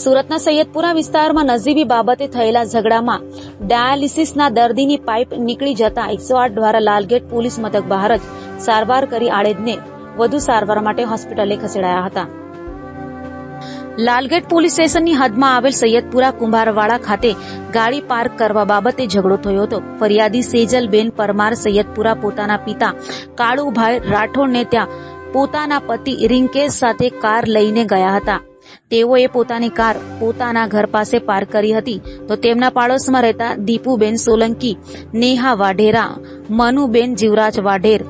સુરતના સૈયદપુરા વિસ્તારમાં નજીવી બાબતે થયેલા ઝઘડામાં ડાયાલિસિસના દર્દીની પાઇપ નીકળી જતા એકસો આઠ દ્વારા લાલગેટ પોલીસ મથક બહાર જ સારવાર કરી આડેદને વધુ સારવાર માટે હોસ્પિટલે ખસેડાયા હતા. લાલગેટ પોલીસ સ્ટેશનની હદમાં આવેલ સૈયદપુરા કુંભારવાડા ખાતે ગાડી પાર્ક કરવા બાબતે ઝઘડો થયો હતો. ફરિયાદી સેજલબેન પરમાર સૈયદપુરા પોતાના પિતા કાળુભાઈ રાઠોડને ત્યાં પોતાના પતિ રિંકેશ સાથે કાર લઈને ગયા હતા. તેઓએ પોતાની કાર પોતાના ઘર પાસે પાર્ક કરી હતી. તો તેમના પાડોશમાં રહેતા દીપુબેન સોલંકી, નેહા વાઢેરા, મનુબેન જીવરાજ વાઢેર,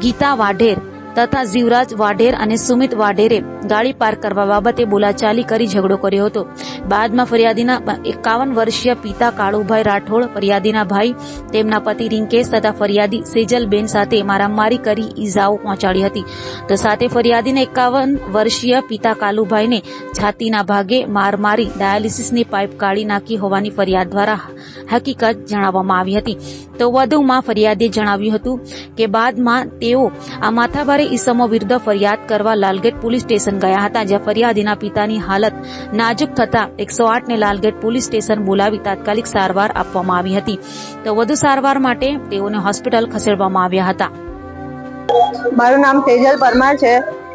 ગીતા વાઢેર તથા જીવરાજ વાઢેર અને સુમિત વાઢેરે ગાડી પાર્ક કરવા બાબતે બોલાચાલી કરી ઝઘડો કર્યો હતો. બાદમાં ફરિયાદીના એકાવન વર્ષીય પિતા કાળુભાઈ રાઠોડ, ફરિયાદીના ભાઈ તેમના પતિ રિંકેશ તથા ફરિયાદી સેજલબેન સાથે મારામારી કરી ઈજાઓ પહોંચાડી હતી. તો સાથે ફરિયાદીને એકાવન વર્ષીય પિતા કાલુભાઈને છાતીના ભાગે માર મારી ડાયાલિસિસની પાઇપ કાઢી નાખી હોવાની ફરિયાદ દ્વારા હકીકત જણાવવામાં આવી હતી. તો વધુમાં ફરિયાદીએ જણાવ્યું હતું કે બાદમાં તેઓ આ માથાભારે ઈસમો વિરુદ્ધ ફરિયાદ કરવા લાલગેટ પોલીસ સ્ટેશન ગયા હતા, જ્યાં ફરિયાદીના પિતાની હાલત નાજુક થતા એકસો આઠને લાલગેટ પોલીસ સ્ટેશન બોલાવી તાત્કાલિક સારવાર આપવામાં આવી હતી. તો વધુ સારવાર માટે તેઓને હોસ્પિટલ ખસેડવામાં આવ્યા હતા. મારું નામ તેજલ પરમાર છે.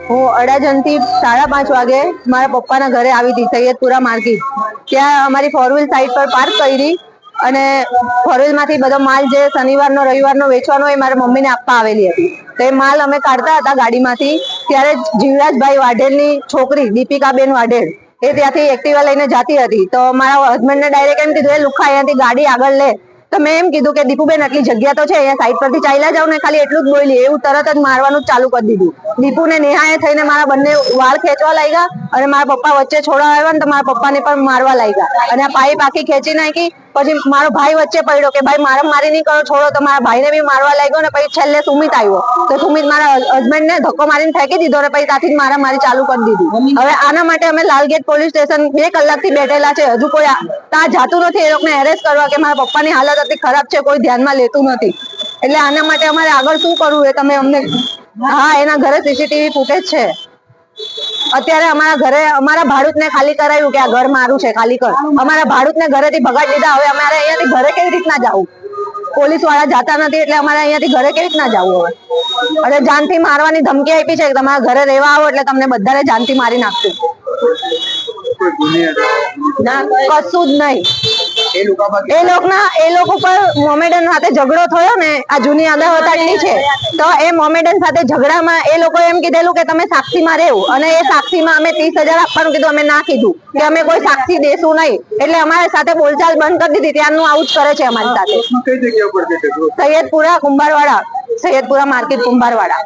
હું અડાજણથી સાડા પાંચ વાગે મારા પપ્પાના ઘરે આવી હતી, સૈયદપુરા માર્કેટ ત્યાં અમારી ફોર વ્હીલ સાઈડ પર પાર્ક કરી. અને ભરૂચમાંથી માંથી બધો માલ જે શનિવારનો, રવિવારનો વેચવાનો એ મારા મમ્મીને આપવા આવેલી હતી. તો એ માલ અમે કાઢતા હતા ગાડીમાંથી. ત્યારે જીવરાજભાઈ વાઢેરની છોકરી, દીપિકાબેન વાઢેર એ ત્યાંથી એક્ટિવા લઈને જતી હતી. તો મારા હસબન્ડને ડાયરેક્ટ એમ કીધું, એ લુખા, અહીંયાથી ગાડી આગળ લે. તો મેં એમ કીધું કે, દીપુબેન, આટલી જગ્યા તો છે, અહીંયા સાઈડ પરથી ચાલ્યા જાવ ને ખાલી એટલું જ બોલી. એવું તરત જ મારવાનું ચાલુ કરી દીધું. દીપુને નેહાએ થઈને મારા બંને વાળ ખેંચવા લાગ્યા અને મારા પપ્પા વચ્ચે છોડવા આવ્યા ને તો મારા પપ્પાને પણ મારવા લાગ્યા. અને આ પાઇપ આખી ખેંચી નાખી પછી મારો ભાઈ વચ્ચે પડ્યો કે ભાઈ મારા મારી નહીં કરો છોડો. તો મારા ભાઈને બી મારવા લાગ્યો ને પછી છેલ્લે સુમિત આવ્યો. તો સુમિત મારા હસબન્ડ ને ધક્કો મારીને ફેંકી દીધો ને પછી ત્યાંથી મારા મારી ચાલુ કરી દીધી. હવે આના માટે અમે લાલગેટ પોલીસ સ્ટેશન બે કલાકથી બેઠેલા છે. હજુ કોઈ ત્યાં જાતું નથી. એ લોકોને એરેસ્ટ કરવા કે મારા પપ્પાની હાલત હતી ખરાબ છે કોઈ ધ્યાનમાં લેતું નથી. એટલે આના માટે અમારે આગળ શું કરવું એ તમે અમને હા એના ઘરે સીસીટીવી ફૂટેજ છે. અત્યારે અમારા ઘરે, અમારા ભાડુતને ખાલી કરાયું કે આ ઘર મારું છે, ખાલી કર. અમારા ભાડુતને ઘરેથી ભગાડી દીધા. હવે અમારે અહીંયાથી ઘરે કેવી રીતના જવું? પોલીસવાળા જતા નથી એટલે અમારે અહીંયાથી ઘરે કેવી રીતના જવું હવે? અને જાનથી મારવાની ધમકી આપી છે કે તમારા ઘરે રહેવા આવો એટલે તમને બધાને જાનથી મારી નાખશું. ના, કશું જ નહીં. એ લોકના એ લોકો પર મોમેડન સાથે ઝઘડો થયો ને આ જૂની અદાવત આટલી છે. તો એ મોમેડન સાથે ઝઘડામાં એ લોકો એમ કીધેલું કે તમે સાક્ષીમાં રહેવું. અને એ સાક્ષીમાં અમે ત્રીસ હજાર આપવાનું કીધું અમે ના કીધું કે અમે કોઈ સાક્ષી દેશું નહીં. એટલે અમારી સાથે બોલચાલ બંધ કરી દીધી. ત્યારનું આવું જ કરે છે અમારી સાથે. સૈયદપુરા કુંભારવાડા. સૈયદપુરા માર્કેટ કુંભારવાડા.